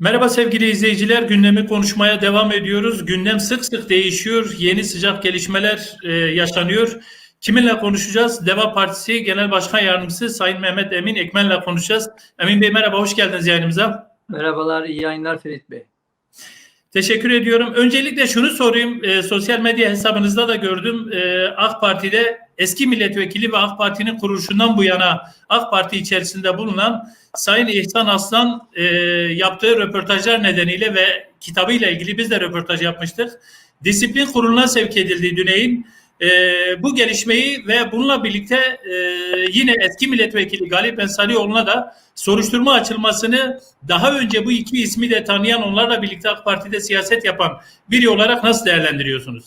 Merhaba sevgili izleyiciler. Gündemi konuşmaya devam ediyoruz. Gündem sık sık değişiyor. Yeni sıcak gelişmeler e, yaşanıyor. Kiminle konuşacağız? Deva Partisi Genel Başkan Yardımcısı Sayın Mehmet Emin Ekmen'le konuşacağız. Emin Bey merhaba, hoş geldiniz yayınımıza. Merhabalar, iyi yayınlar Ferit Bey. Teşekkür ediyorum. Öncelikle şunu sorayım. E, sosyal medya hesabınızda da gördüm. E, AK Parti'de eski milletvekili ve AK Parti'nin kuruluşundan bu yana AK Parti içerisinde bulunan Sayın İhsan Aslan e, yaptığı röportajlar nedeniyle ve kitabıyla ilgili biz de röportaj yapmıştık. Disiplin kuruluna sevk edildi Düney'in. E, bu gelişmeyi ve bununla birlikte e, yine eski milletvekili Galip Ensarioğlu'na da soruşturma açılmasını daha önce bu iki ismi de tanıyan onlarla birlikte AK Parti'de siyaset yapan biri olarak nasıl değerlendiriyorsunuz?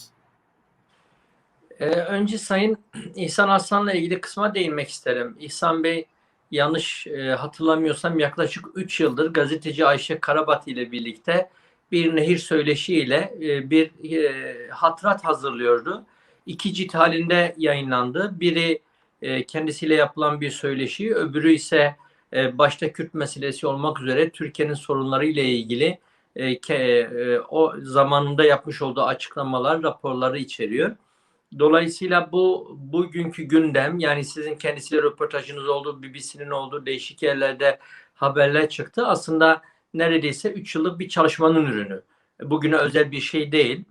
Ee, önce Sayın İhsan Aslan'la ilgili kısma değinmek isterim. İhsan Bey yanlış e, hatırlamıyorsam yaklaşık 3 yıldır gazeteci Ayşe Karabat ile birlikte bir nehir söyleşiyle e, bir e, hatırat hazırlıyordu. İki cilt halinde yayınlandı. Biri e, kendisiyle yapılan bir söyleşi, öbürü ise e, başta Kürt meselesi olmak üzere Türkiye'nin sorunları ile ilgili e, ke, e, o zamanında yapmış olduğu açıklamalar, raporları içeriyor. Dolayısıyla bu bugünkü gündem yani sizin kendisiyle röportajınız oldu, BBC'nin olduğu değişik yerlerde haberler çıktı. Aslında neredeyse 3 yıllık bir çalışmanın ürünü. Bugüne özel bir şey değil.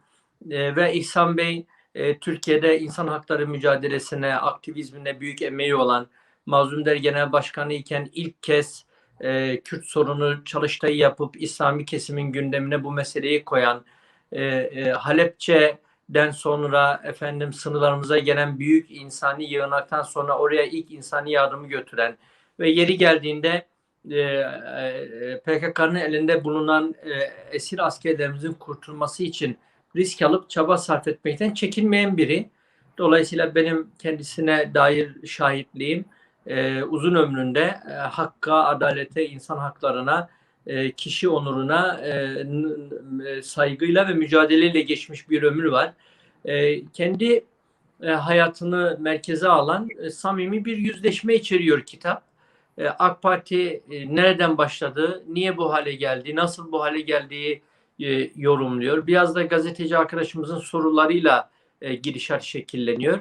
E, ve İhsan Bey e, Türkiye'de insan hakları mücadelesine, aktivizmine büyük emeği olan Mazlum Der Genel Başkanı iken ilk kez e, Kürt sorunu çalıştayı yapıp İslami kesimin gündemine bu meseleyi koyan, e, e, Halepçe'den sonra efendim sınırlarımıza gelen büyük insani yığınaktan sonra oraya ilk insani yardımı götüren ve yeri geldiğinde e, e, PKK'nın elinde bulunan e, esir askerlerimizin kurtulması için risk alıp çaba sarf etmekten çekinmeyen biri. Dolayısıyla benim kendisine dair şahitliğim e, uzun ömründe e, hakka, adalete, insan haklarına, e, kişi onuruna e, e, saygıyla ve mücadeleyle geçmiş bir ömür var. E, kendi e, hayatını merkeze alan e, samimi bir yüzleşme içeriyor kitap. E, AK Parti e, nereden başladı, niye bu hale geldi, nasıl bu hale geldiği e, yorumluyor. Biraz da gazeteci arkadaşımızın sorularıyla e, girişat şekilleniyor.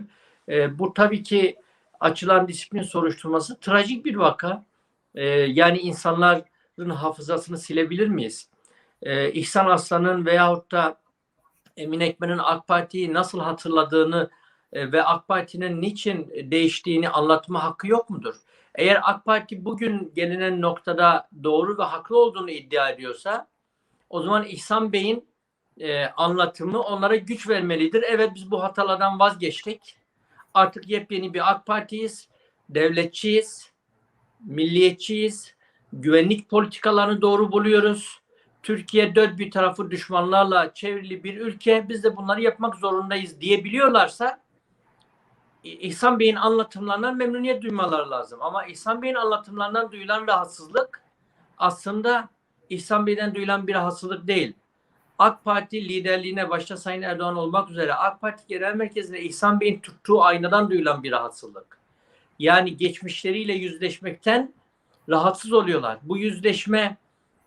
E, bu tabii ki açılan disiplin soruşturması trajik bir vaka. E, yani insanların hafızasını silebilir miyiz? E, İhsan Aslan'ın veyahut da Emin Ekmen'in AK Parti'yi nasıl hatırladığını e, ve AK Parti'nin niçin değiştiğini anlatma hakkı yok mudur? Eğer AK Parti bugün gelinen noktada doğru ve haklı olduğunu iddia ediyorsa o zaman İhsan Bey'in e, anlatımı onlara güç vermelidir. Evet biz bu hatalardan vazgeçtik. Artık yepyeni bir AK Parti'yiz. Devletçiyiz. Milliyetçiyiz. Güvenlik politikalarını doğru buluyoruz. Türkiye dört bir tarafı düşmanlarla çevrili bir ülke. Biz de bunları yapmak zorundayız diyebiliyorlarsa İhsan Bey'in anlatımlarından memnuniyet duymaları lazım. Ama İhsan Bey'in anlatımlarından duyulan rahatsızlık aslında İhsan Bey'den duyulan bir rahatsızlık değil. AK Parti liderliğine başta Sayın Erdoğan olmak üzere AK Parti Genel Merkezi'ne İhsan Bey'in tuttuğu aynadan duyulan bir rahatsızlık. Yani geçmişleriyle yüzleşmekten rahatsız oluyorlar. Bu yüzleşme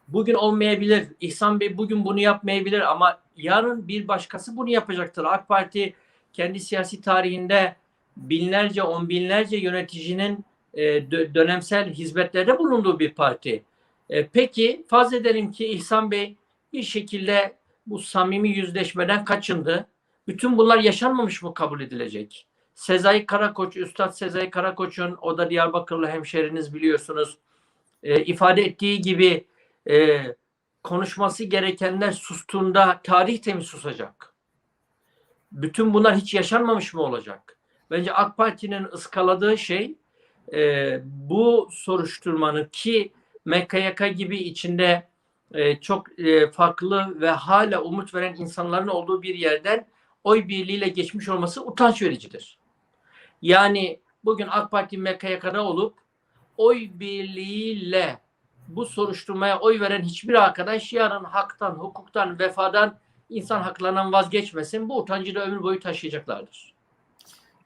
bugün olmayabilir. İhsan Bey bugün bunu yapmayabilir ama yarın bir başkası bunu yapacaktır. AK Parti kendi siyasi tarihinde binlerce, on binlerce yöneticinin e, dö- dönemsel hizmetlerde bulunduğu bir parti. E, peki farz edelim ki İhsan Bey bir şekilde bu samimi yüzleşmeden kaçındı. Bütün bunlar yaşanmamış mı kabul edilecek? Sezai Karakoç, Üstad Sezai Karakoç'un o da Diyarbakırlı hemşeriniz biliyorsunuz e, ifade ettiği gibi e, konuşması gerekenler sustuğunda tarih de mi susacak? Bütün bunlar hiç yaşanmamış mı olacak? Bence AK Parti'nin ıskaladığı şey e, bu soruşturmanın ki MKYK gibi içinde e, çok e, farklı ve hala umut veren insanların olduğu bir yerden oy birliğiyle geçmiş olması utanç vericidir. Yani bugün AK Parti MKYK'da olup oy birliğiyle bu soruşturmaya oy veren hiçbir arkadaş yarın haktan, hukuktan, vefadan, insan haklarından vazgeçmesin. Bu utancı da ömür boyu taşıyacaklardır.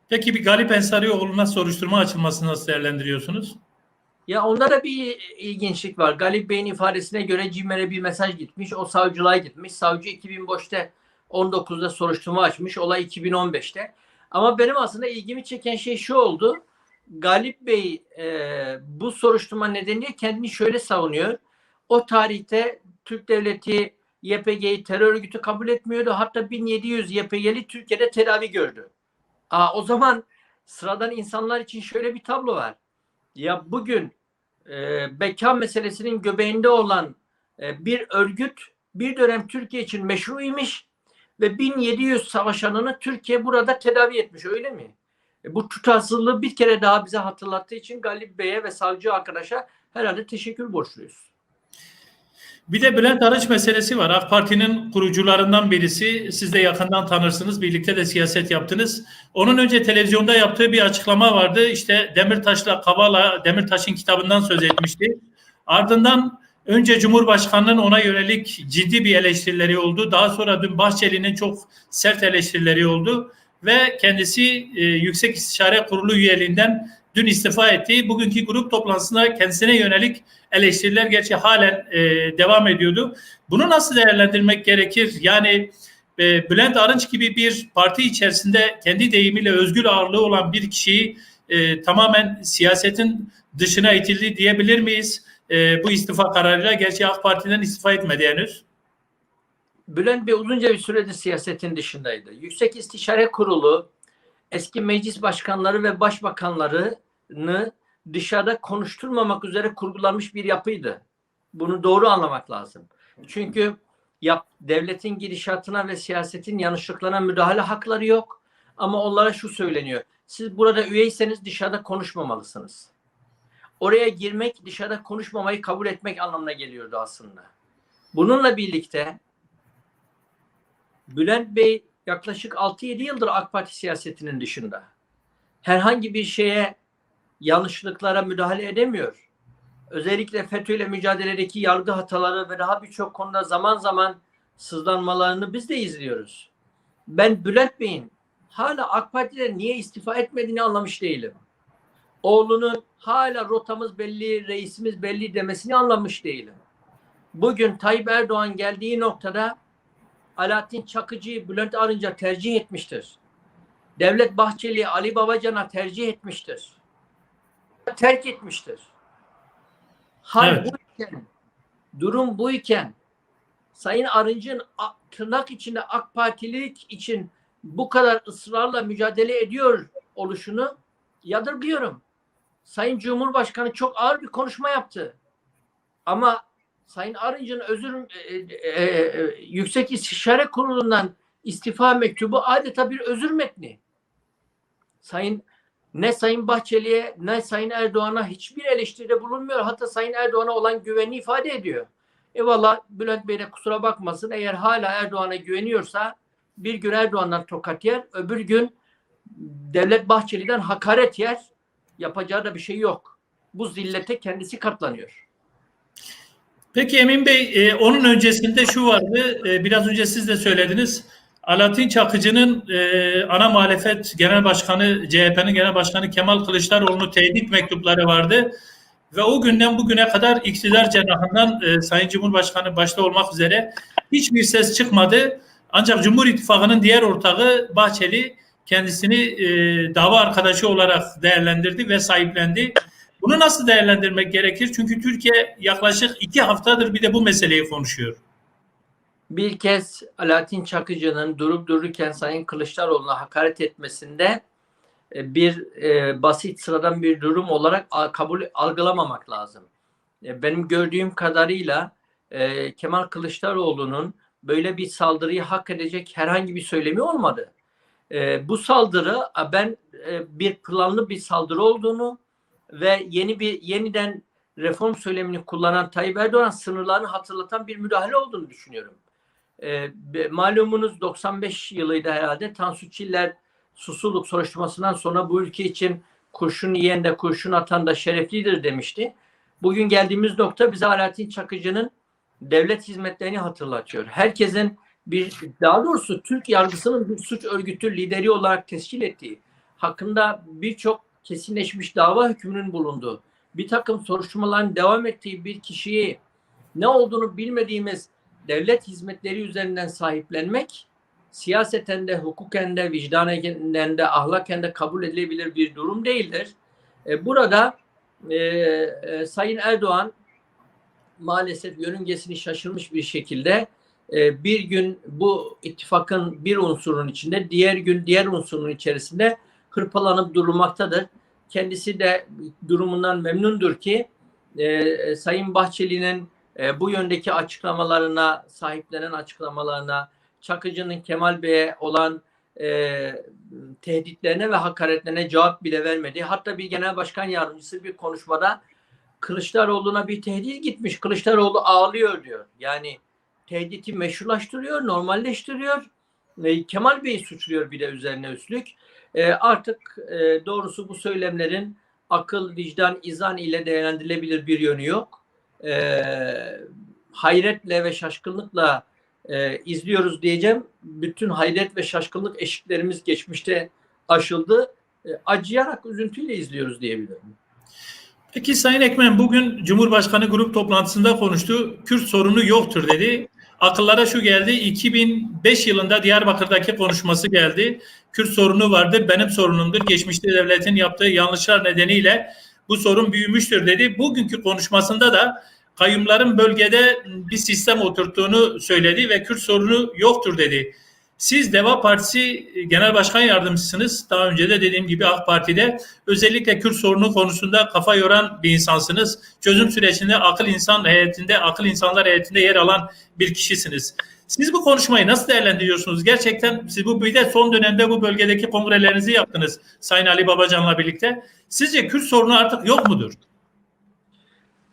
Peki bir Galip Ensarioğlu'na soruşturma açılmasını nasıl değerlendiriyorsunuz? Ya onda da bir ilginçlik var. Galip Bey'in ifadesine göre CİMER'e bir mesaj gitmiş. O savcılığa gitmiş. Savcı 2005'te 19'da soruşturma açmış. Olay 2015'te. Ama benim aslında ilgimi çeken şey şu oldu. Galip Bey e, bu soruşturma nedeniyle kendini şöyle savunuyor. O tarihte Türk Devleti YPG'yi terör örgütü kabul etmiyordu. Hatta 1700 YPG'li Türkiye'de tedavi gördü. Aa, o zaman sıradan insanlar için şöyle bir tablo var. Ya bugün e, beka meselesinin göbeğinde olan e, bir örgüt bir dönem Türkiye için meşru imiş ve 1700 savaşanını Türkiye burada tedavi etmiş öyle mi? E, bu tutarsızlığı bir kere daha bize hatırlattığı için Galip Bey'e ve savcı arkadaşa herhalde teşekkür borçluyuz. Bir de Bülent Arınç meselesi var. AK Parti'nin kurucularından birisi. Siz de yakından tanırsınız. Birlikte de siyaset yaptınız. Onun önce televizyonda yaptığı bir açıklama vardı. İşte Demirtaş'la Kavala, Demirtaş'ın kitabından söz etmişti. Ardından önce Cumhurbaşkanı'nın ona yönelik ciddi bir eleştirileri oldu. Daha sonra dün Bahçeli'nin çok sert eleştirileri oldu. Ve kendisi e, Yüksek İstişare Kurulu üyeliğinden dün istifa etti. Bugünkü grup toplantısında kendisine yönelik eleştiriler gerçi halen e, devam ediyordu. Bunu nasıl değerlendirmek gerekir? Yani e, Bülent Arınç gibi bir parti içerisinde kendi deyimiyle özgür ağırlığı olan bir kişiyi e, tamamen siyasetin dışına itildi diyebilir miyiz? E, bu istifa kararıyla gerçi AK Parti'den istifa etmedi henüz. Bülent Bey uzunca bir süredir siyasetin dışındaydı. Yüksek İstişare Kurulu eski meclis başkanları ve başbakanlarını dışarıda konuşturmamak üzere kurgulanmış bir yapıydı. Bunu doğru anlamak lazım. Çünkü yap, devletin gidişatına ve siyasetin yanlışlıklarına müdahale hakları yok. Ama onlara şu söyleniyor. Siz burada üyeyseniz dışarıda konuşmamalısınız. Oraya girmek dışarıda konuşmamayı kabul etmek anlamına geliyordu aslında. Bununla birlikte Bülent Bey yaklaşık 6-7 yıldır AK Parti siyasetinin dışında. Herhangi bir şeye yanlışlıklara müdahale edemiyor. Özellikle FETÖ ile mücadeledeki yargı hataları ve daha birçok konuda zaman zaman sızlanmalarını biz de izliyoruz. Ben Bülent Bey'in hala AK Parti'de niye istifa etmediğini anlamış değilim. Oğlunun hala rotamız belli, reisimiz belli demesini anlamış değilim. Bugün Tayyip Erdoğan geldiği noktada Alaaddin Çakıcı'yı Bülent Arınç'a tercih etmiştir. Devlet Bahçeli Ali Babacan'a tercih etmiştir. Terk etmiştir. Hal Evet. buyken, durum buyken Sayın Arınç'ın tırnak içinde AK Partilik için bu kadar ısrarla mücadele ediyor oluşunu yadırgıyorum. Sayın Cumhurbaşkanı çok ağır bir konuşma yaptı. Ama Sayın Arınç'ın özür e, e, e, Yüksek İstişare Kurulu'ndan istifa mektubu adeta bir özür metni. Sayın ne Sayın Bahçeli'ye ne Sayın Erdoğan'a hiçbir eleştiride bulunmuyor. Hatta Sayın Erdoğan'a olan güvenini ifade ediyor. Eyvallah Bülent Bey de kusura bakmasın. Eğer hala Erdoğan'a güveniyorsa bir gün Erdoğan'dan tokat yer, öbür gün Devlet Bahçeli'den hakaret yer. Yapacağı da bir şey yok. Bu zillete kendisi katlanıyor. Peki Emin Bey, e, onun öncesinde şu vardı, e, biraz önce siz de söylediniz. Alaaddin Çakıcı'nın e, ana muhalefet genel başkanı, CHP'nin genel başkanı Kemal Kılıçdaroğlu'nu tehdit mektupları vardı. Ve o günden bugüne kadar iktidar cenahından e, Sayın Cumhurbaşkanı başta olmak üzere hiçbir ses çıkmadı. Ancak Cumhur İttifakı'nın diğer ortağı Bahçeli kendisini e, dava arkadaşı olarak değerlendirdi ve sahiplendi. Bunu nasıl değerlendirmek gerekir? Çünkü Türkiye yaklaşık iki haftadır bir de bu meseleyi konuşuyor. Bir kez Alaaddin Çakıcı'nın durup dururken Sayın Kılıçdaroğlu'na hakaret etmesinde e, bir e, basit sıradan bir durum olarak kabul algılamamak lazım. E, benim gördüğüm kadarıyla e, Kemal Kılıçdaroğlu'nun böyle bir saldırıyı hak edecek herhangi bir söylemi olmadı. E, bu saldırı ben e, bir planlı bir saldırı olduğunu ve yeni bir yeniden reform söylemini kullanan Tayyip Erdoğan sınırlarını hatırlatan bir müdahale olduğunu düşünüyorum. E, malumunuz 95 yılıydı herhalde Tansu Çiller susuluk soruşturmasından sonra bu ülke için kurşun yiyen de kurşun atan da şereflidir demişti. Bugün geldiğimiz nokta bize Alaaddin Çakıcı'nın devlet hizmetlerini hatırlatıyor. Herkesin bir daha doğrusu Türk yargısının bir suç örgütü lideri olarak tescil ettiği, hakkında birçok kesinleşmiş dava hükmünün bulunduğu, bir takım soruşturmaların devam ettiği bir kişiyi ne olduğunu bilmediğimiz devlet hizmetleri üzerinden sahiplenmek siyaseten de, hukuken de, vicdanen de, ahlaken de kabul edilebilir bir durum değildir. E, burada e, e, Sayın Erdoğan maalesef yörüngesini şaşırmış bir şekilde e, bir gün bu ittifakın bir unsurun içinde, diğer gün diğer unsurun içerisinde hırpalanıp durmaktadır. Kendisi de durumundan memnundur ki e, Sayın Bahçeli'nin e, bu yöndeki açıklamalarına, sahiplenen açıklamalarına, Çakıcı'nın Kemal Bey'e olan e, tehditlerine ve hakaretlerine cevap bile vermedi. Hatta bir genel başkan yardımcısı bir konuşmada Kılıçdaroğlu'na bir tehdit gitmiş. Kılıçdaroğlu ağlıyor diyor. Yani tehditi meşrulaştırıyor, normalleştiriyor. Ve Kemal Bey'i suçluyor bir de üzerine üstlük. E, artık e, doğrusu bu söylemlerin akıl, vicdan, izan ile değerlendirilebilir bir yönü yok. E, hayretle ve şaşkınlıkla e, izliyoruz diyeceğim. Bütün hayret ve şaşkınlık eşiklerimiz geçmişte aşıldı. E, acıyarak, üzüntüyle izliyoruz diyebilirim. Peki Sayın Ekmen bugün Cumhurbaşkanı grup toplantısında konuştu. Kürt sorunu yoktur dedi. Akıllara şu geldi. 2005 yılında Diyarbakır'daki konuşması geldi. Kürt sorunu vardır, benim sorunumdur. Geçmişte devletin yaptığı yanlışlar nedeniyle bu sorun büyümüştür dedi. Bugünkü konuşmasında da kayyumların bölgede bir sistem oturttuğunu söyledi ve Kürt sorunu yoktur dedi. Siz Deva Partisi Genel Başkan Yardımcısınız. Daha önce de dediğim gibi AK Parti'de özellikle Kürt sorunu konusunda kafa yoran bir insansınız. Çözüm sürecinde akıl insan heyetinde, akıl insanlar heyetinde yer alan bir kişisiniz. Siz bu konuşmayı nasıl değerlendiriyorsunuz? Gerçekten siz bu bir de son dönemde bu bölgedeki kongrelerinizi yaptınız Sayın Ali Babacan'la birlikte. Sizce Kürt sorunu artık yok mudur?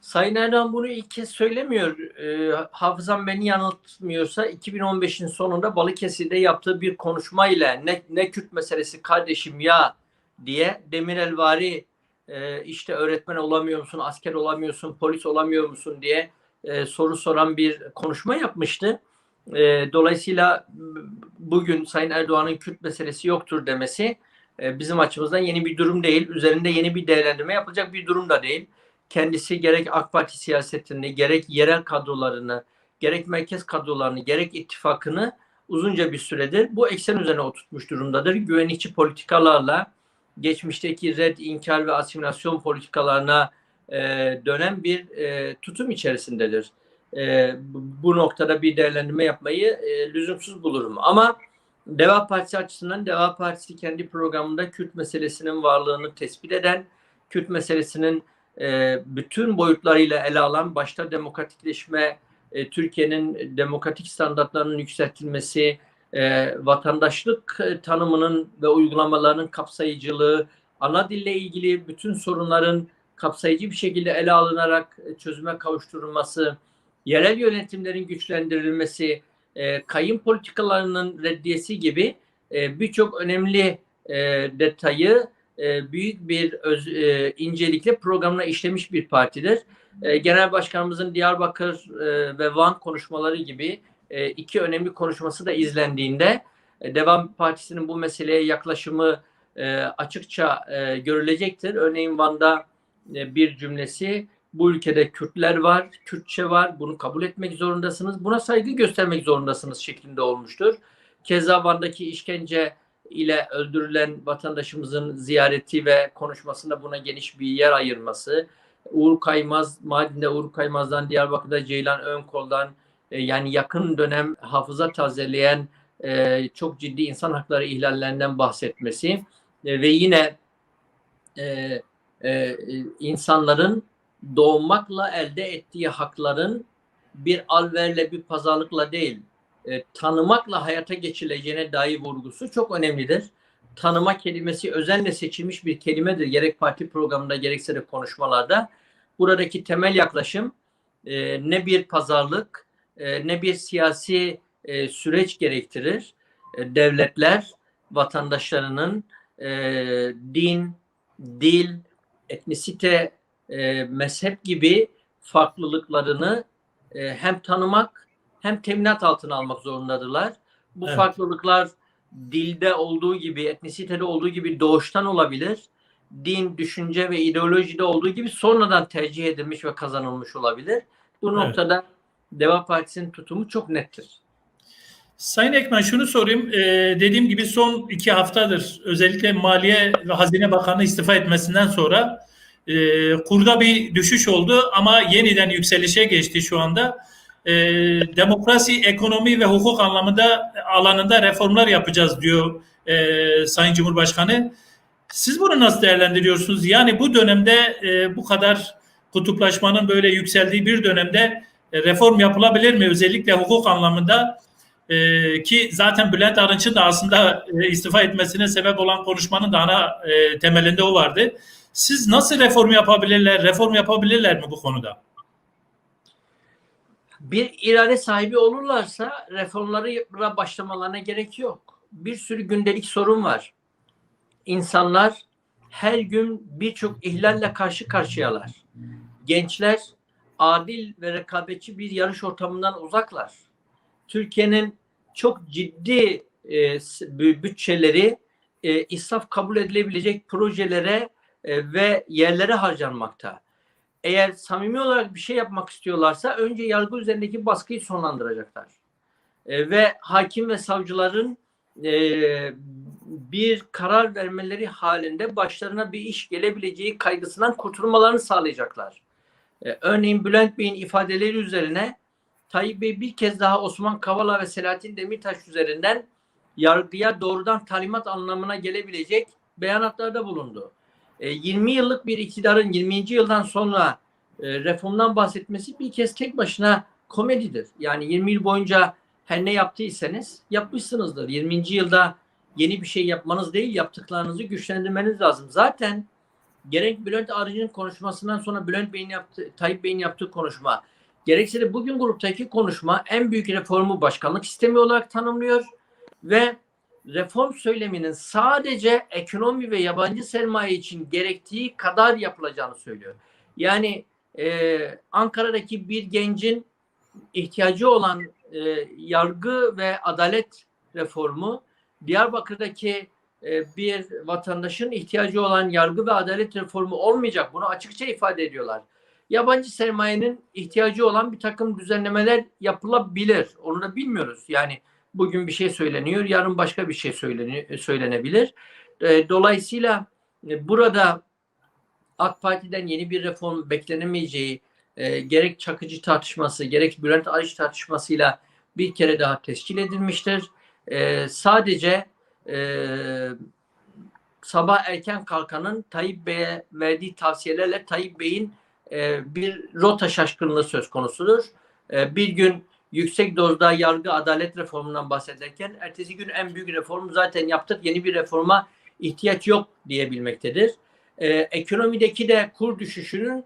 Sayın Erdoğan bunu ilk kez söylemiyor. E, hafızam beni yanıltmıyorsa 2015'in sonunda Balıkesir'de yaptığı bir konuşmayla ne, ne Kürt meselesi kardeşim ya diye Demirelvari e, işte öğretmen olamıyor musun, asker olamıyorsun, polis olamıyor musun diye e, soru soran bir konuşma yapmıştı. E, dolayısıyla bugün Sayın Erdoğan'ın Kürt meselesi yoktur demesi e, bizim açımızdan yeni bir durum değil. Üzerinde yeni bir değerlendirme yapılacak bir durum da değil kendisi gerek AK Parti siyasetini, gerek yerel kadrolarını, gerek merkez kadrolarını, gerek ittifakını uzunca bir süredir bu eksen üzerine oturtmuş durumdadır. Güvenlikçi politikalarla geçmişteki red, inkar ve asimilasyon politikalarına e, dönen bir e, tutum içerisindedir. E, bu noktada bir değerlendirme yapmayı e, lüzumsuz bulurum. Ama Deva Partisi açısından Deva Partisi kendi programında Kürt meselesinin varlığını tespit eden, Kürt meselesinin e, bütün boyutlarıyla ele alan başta demokratikleşme, e, Türkiye'nin demokratik standartlarının yükseltilmesi, e, vatandaşlık tanımının ve uygulamalarının kapsayıcılığı, ana dille ilgili bütün sorunların kapsayıcı bir şekilde ele alınarak çözüme kavuşturulması, yerel yönetimlerin güçlendirilmesi, e, kayın politikalarının reddiyesi gibi e, birçok önemli e, detayı e, büyük bir öz, e, incelikle programına işlemiş bir partidir. E, Genel Başkanımızın Diyarbakır e, ve Van konuşmaları gibi e, iki önemli konuşması da izlendiğinde e, Devam Partisi'nin bu meseleye yaklaşımı e, açıkça e, görülecektir. Örneğin Van'da e, bir cümlesi bu ülkede Kürtler var, Kürtçe var, bunu kabul etmek zorundasınız, buna saygı göstermek zorundasınız şeklinde olmuştur. Keza Van'daki işkence ile öldürülen vatandaşımızın ziyareti ve konuşmasında buna geniş bir yer ayırması, Uğur Kaymaz, Mardin'de Uğur Kaymaz'dan, Diyarbakır'da Ceylan Önkol'dan e, yani yakın dönem hafıza tazeleyen e, çok ciddi insan hakları ihlallerinden bahsetmesi e, ve yine insanların doğmakla elde ettiği hakların bir alverle bir pazarlıkla değil e, tanımakla hayata geçileceğine dair vurgusu çok önemlidir. Tanıma kelimesi özenle seçilmiş bir kelimedir. Gerek parti programında gerekse de konuşmalarda. Buradaki temel yaklaşım e, ne bir pazarlık e, ne bir siyasi e, süreç gerektirir. E, devletler vatandaşlarının e, din, dil, etnisite, e, mezhep gibi farklılıklarını e, hem tanımak hem teminat altına almak zorundadırlar. Bu evet. farklılıklar dilde olduğu gibi, etnisitede olduğu gibi doğuştan olabilir. din, düşünce ve ideolojide olduğu gibi sonradan tercih edilmiş ve kazanılmış olabilir. Bu Evet. noktada Deva Partisi'nin tutumu çok nettir. Sayın Ekmen şunu sorayım. Ee, dediğim gibi son iki haftadır özellikle Maliye ve Hazine Bakanı istifa etmesinden sonra e, kurda bir düşüş oldu ama yeniden yükselişe geçti şu anda. E, demokrasi, ekonomi ve hukuk anlamında alanında reformlar yapacağız diyor e, Sayın Cumhurbaşkanı. Siz bunu nasıl değerlendiriyorsunuz? Yani bu dönemde e, bu kadar kutuplaşmanın böyle yükseldiği bir dönemde e, reform yapılabilir mi? Özellikle hukuk anlamında ee, ki zaten Bülent Arınç'ın da aslında e, istifa etmesine sebep olan konuşmanın da ana e, temelinde o vardı. Siz nasıl reform yapabilirler, reform yapabilirler mi bu konuda? Bir irade sahibi olurlarsa reformlara başlamalarına gerek yok. Bir sürü gündelik sorun var. İnsanlar her gün birçok ihlalle karşı karşıyalar. Gençler adil ve rekabetçi bir yarış ortamından uzaklar. Türkiye'nin çok ciddi e, bütçeleri e, israf kabul edilebilecek projelere e, ve yerlere harcanmakta. Eğer samimi olarak bir şey yapmak istiyorlarsa önce yargı üzerindeki baskıyı sonlandıracaklar. E, ve hakim ve savcıların e, bir karar vermeleri halinde başlarına bir iş gelebileceği kaygısından kurtulmalarını sağlayacaklar. E, örneğin Bülent Bey'in ifadeleri üzerine Tayyip Bey bir kez daha Osman Kavala ve Selahattin Demirtaş üzerinden yargıya doğrudan talimat anlamına gelebilecek beyanatlarda bulundu. E, 20 yıllık bir iktidarın 20. yıldan sonra e, reformdan bahsetmesi bir kez tek başına komedidir. Yani 20 yıl boyunca her ne yaptıysanız yapmışsınızdır. 20. yılda yeni bir şey yapmanız değil, yaptıklarınızı güçlendirmeniz lazım. Zaten gerek Bülent Arıcı'nın konuşmasından sonra Bülent Bey'in yaptığı, Tayyip Bey'in yaptığı konuşma, gerekse de bugün gruptaki konuşma en büyük reformu başkanlık sistemi olarak tanımlıyor ve reform söyleminin sadece ekonomi ve yabancı sermaye için gerektiği kadar yapılacağını söylüyor. Yani e, Ankara'daki bir gencin ihtiyacı olan e, yargı ve adalet reformu, Diyarbakır'daki e, bir vatandaşın ihtiyacı olan yargı ve adalet reformu olmayacak. Bunu açıkça ifade ediyorlar. Yabancı sermayenin ihtiyacı olan bir takım düzenlemeler yapılabilir. Onu da bilmiyoruz. Yani bugün bir şey söyleniyor, yarın başka bir şey söyleni- söylenebilir. E, dolayısıyla e, burada AK Parti'den yeni bir reform beklenemeyeceği e, gerek Çakıcı tartışması, gerek Bülent Arıç tartışmasıyla bir kere daha tescil edilmiştir. Sadece sabah erken kalkanın Tayyip Bey'e verdiği tavsiyelerle Tayyip Bey'in bir rota şaşkınlığı söz konusudur. Bir gün yüksek dozda yargı adalet reformundan bahsederken ertesi gün en büyük reformu zaten yaptık. Yeni bir reforma ihtiyaç yok diyebilmektedir. E, ekonomideki de kur düşüşünün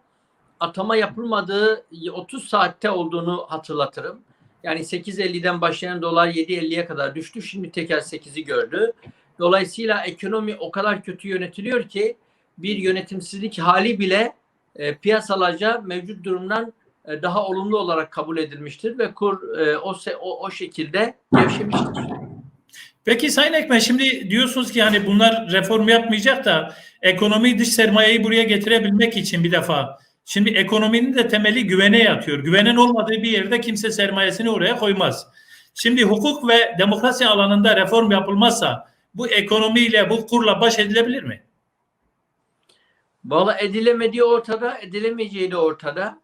atama yapılmadığı 30 saatte olduğunu hatırlatırım. Yani 8.50'den başlayan dolar 7.50'ye kadar düştü. Şimdi teker 8'i gördü. Dolayısıyla ekonomi o kadar kötü yönetiliyor ki bir yönetimsizlik hali bile e, piyasalarca mevcut durumdan e, daha olumlu olarak kabul edilmiştir ve kur e, o, o o şekilde gevşemiştir. Peki Sayın Ekmen şimdi diyorsunuz ki hani bunlar reform yapmayacak da ekonomi dış sermayeyi buraya getirebilmek için bir defa. Şimdi ekonominin de temeli güvene yatıyor. Güvenin olmadığı bir yerde kimse sermayesini oraya koymaz. Şimdi hukuk ve demokrasi alanında reform yapılmazsa bu ekonomiyle bu kurla baş edilebilir mi? Valla edilemediği ortada, edilemeyeceği de ortada.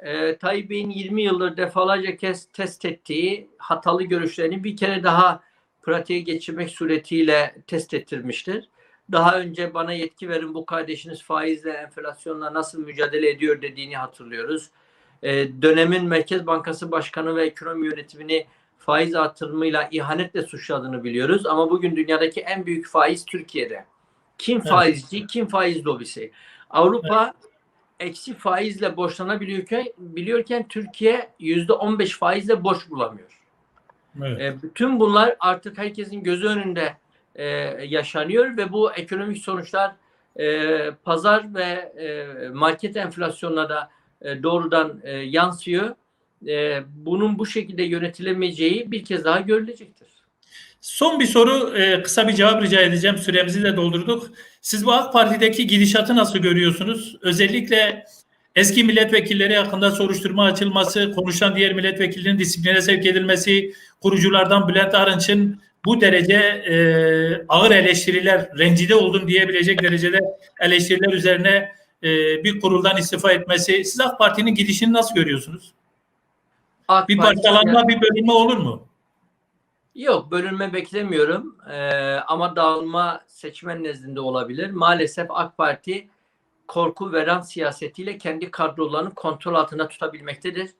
Ee, Tayyip Bey'in 20 yıldır defalarca kez test ettiği hatalı görüşlerini bir kere daha pratiğe geçirmek suretiyle test ettirmiştir. Daha önce bana yetki verin bu kardeşiniz faizle, enflasyonla nasıl mücadele ediyor dediğini hatırlıyoruz. Ee, dönemin Merkez Bankası Başkanı ve ekonomi yönetimini faiz artırımıyla ihanetle suçladığını biliyoruz. Ama bugün dünyadaki en büyük faiz Türkiye'de. Kim Evet. faizci, kim faiz lobisi? Avrupa eksi faizle borçlanabiliyorken biliyorken Türkiye yüzde 15 faizle borç bulamıyor. Evet. E, bütün bunlar artık herkesin gözü önünde e, yaşanıyor ve bu ekonomik sonuçlar e, pazar ve e, market enflasyonuna da e, doğrudan e, yansıyor. E, bunun bu şekilde yönetilemeyeceği bir kez daha görülecektir. Son bir soru, e, kısa bir cevap rica edeceğim. Süremizi de doldurduk. Siz bu AK Parti'deki gidişatı nasıl görüyorsunuz? Özellikle eski milletvekilleri hakkında soruşturma açılması, konuşan diğer milletvekillerinin disipline sevk edilmesi, kuruculardan Bülent Arınç'ın bu derece e, ağır eleştiriler, rencide oldum diyebilecek derecede eleştiriler üzerine e, bir kuruldan istifa etmesi. Siz AK Parti'nin gidişini nasıl görüyorsunuz? AK Bir parçalanma, bir bölünme olur mu? Yok bölünme beklemiyorum Ee, ama dağılma seçmen nezdinde olabilir. Maalesef AK Parti korku ve rant siyasetiyle kendi kadrolarını kontrol altında tutabilmektedir.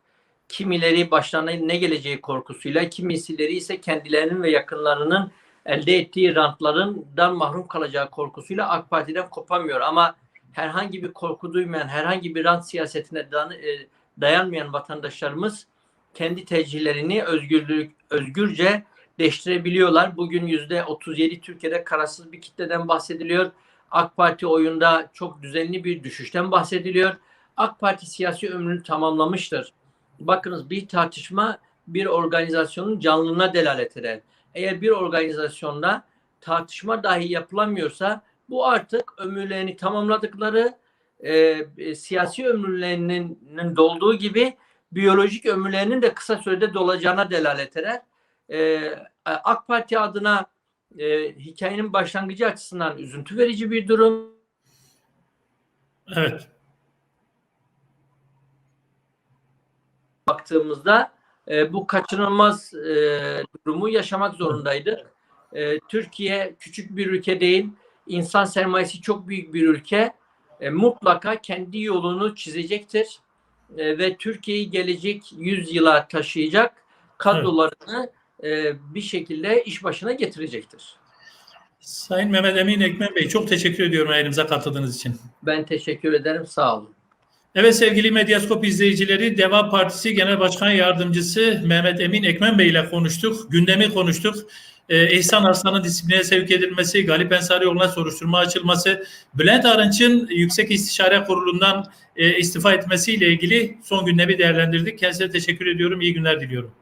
Kimileri başlarına ne geleceği korkusuyla, kimisileri ise kendilerinin ve yakınlarının elde ettiği rantlarından mahrum kalacağı korkusuyla AK Parti'den kopamıyor. Ama herhangi bir korku duymayan, herhangi bir rant siyasetine e, dayanmayan vatandaşlarımız kendi tercihlerini özgürlük özgürce değiştirebiliyorlar. Bugün yüzde 37 Türkiye'de kararsız bir kitleden bahsediliyor. AK Parti oyunda çok düzenli bir düşüşten bahsediliyor. AK Parti siyasi ömrünü tamamlamıştır. Bakınız bir tartışma bir organizasyonun canlılığına delalet eder. Eğer bir organizasyonda tartışma dahi yapılamıyorsa bu artık ömürlerini tamamladıkları e, e, siyasi ömürlerinin dolduğu gibi biyolojik ömürlerinin de kısa sürede dolacağına delalet eder. Ee, AK Parti adına e, hikayenin başlangıcı açısından üzüntü verici bir durum. Evet. Baktığımızda e, bu kaçınılmaz e, durumu yaşamak zorundaydı. E, Türkiye küçük bir ülke değil, insan sermayesi çok büyük bir ülke. E, mutlaka kendi yolunu çizecektir E, ve Türkiye'yi gelecek 100 yıla taşıyacak kadrolarını e, bir şekilde iş başına getirecektir. Sayın Mehmet Emin Ekmen Bey çok teşekkür ediyorum yayınımıza katıldığınız için. Ben teşekkür ederim. Sağ olun. Evet sevgili Medyaskop izleyicileri Deva Partisi Genel Başkan Yardımcısı Mehmet Emin Ekmen Bey ile konuştuk. Gündemi konuştuk. Ee, İhsan Arslan'ın disipline sevk edilmesi, Galip Ensarioğlu'na soruşturma açılması, Bülent Arınç'ın Yüksek İstişare Kurulu'ndan e, istifa etmesiyle ilgili son gündemi değerlendirdik. Kendisine teşekkür ediyorum. İyi günler diliyorum.